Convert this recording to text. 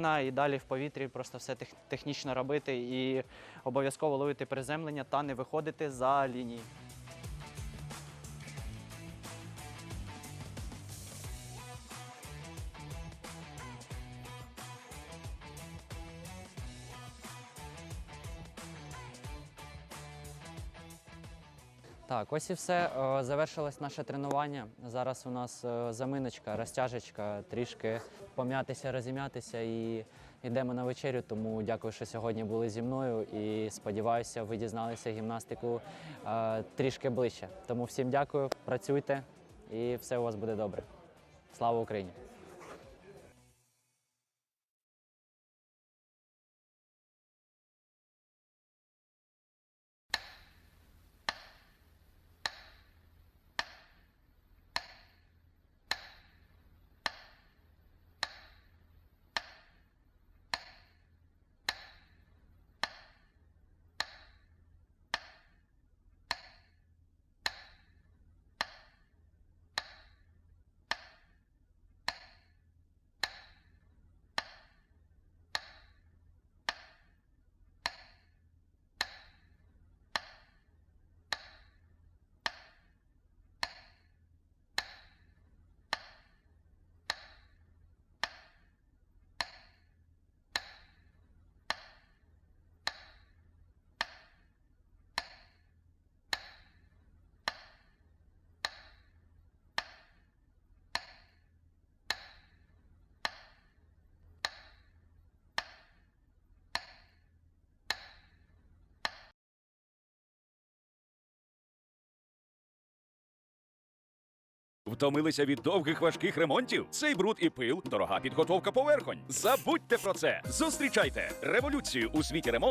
І далі в повітрі просто все тех- технічно робити і обов'язково ловити приземлення та не виходити за лінії. Так, ось і все. Е, Завершилось наше тренування. Зараз у нас е, заминочка, розтяжечка, трішки пом'ятися, розім'ятися і йдемо на вечерю. Тому дякую, що сьогодні були зі мною. І сподіваюся, ви дізналися гімнастику е, трішки ближче. Тому всім дякую, працюйте і все у вас буде добре. Слава Україні! Втомилися від довгих важких ремонтів? Цей бруд і пил, дорога підготовка поверхонь. Забудьте про це. Зустрічайте революцію у світі ремонту.